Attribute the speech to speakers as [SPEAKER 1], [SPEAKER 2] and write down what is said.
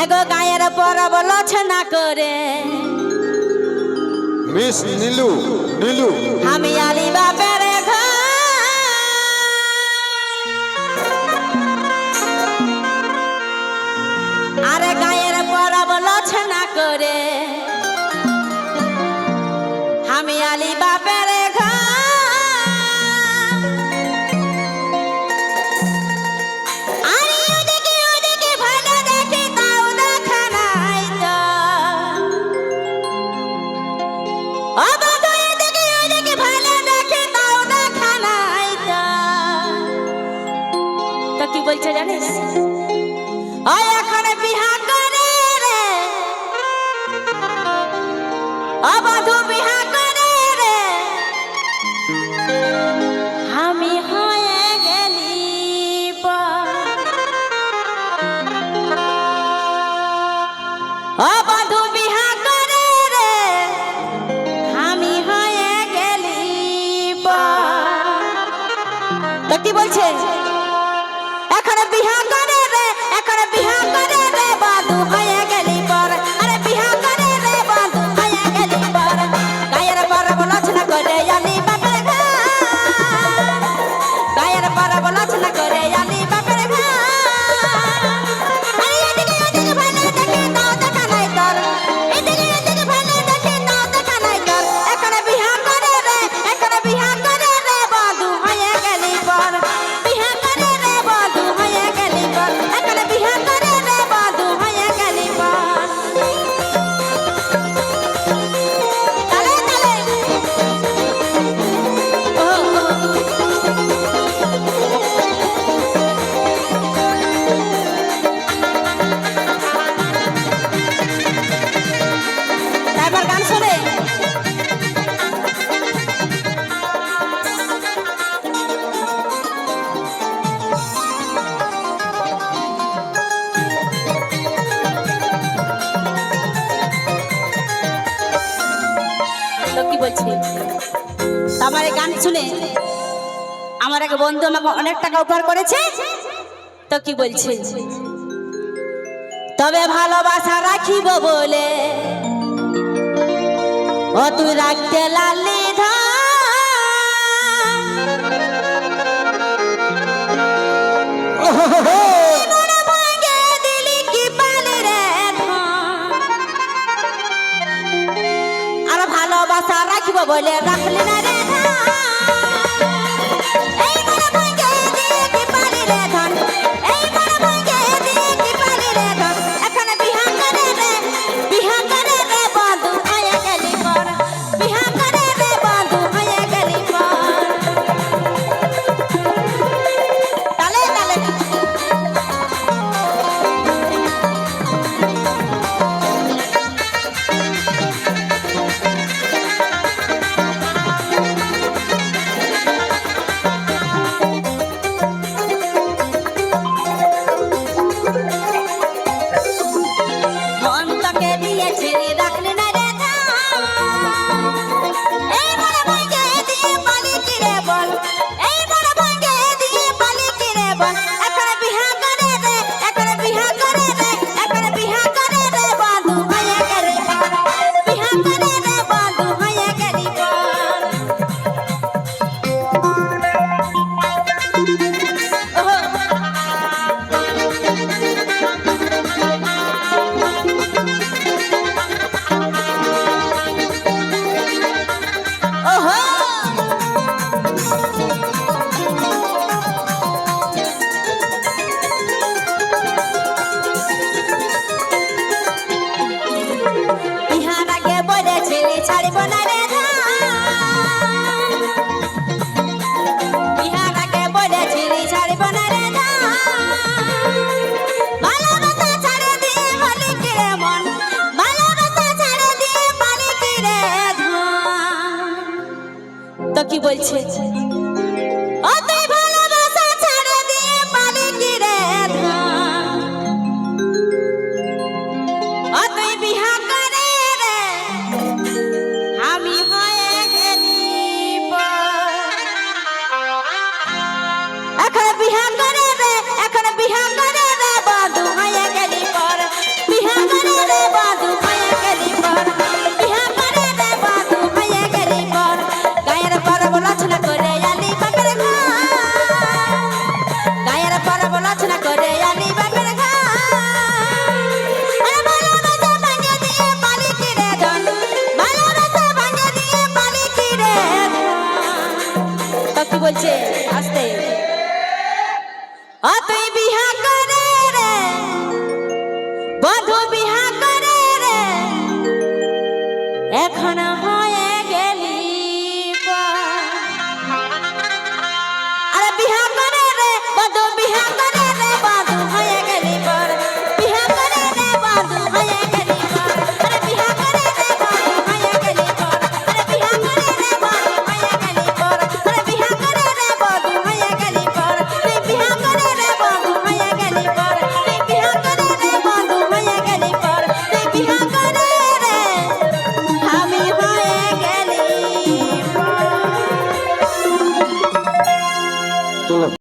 [SPEAKER 1] এগো গায়ের পরব লছনা করে।
[SPEAKER 2] মিস নীলু নীলু।
[SPEAKER 1] আমি আলি বাপের কি বলছে জানিস? সত্যি বলছে এখানে বিহার লক্ষ্মী বলছি? আমার গান শুনে আমার এক বন্ধু আমাকে অনেক টাকা উপহার করেছে। তো কি বলছে? তবে ভালোবাসা রাখিব বলে। ও তুই রাখতে লালি ধর। বলে রাখলে না Charlie Bonner. আসতে অতই বিহা কর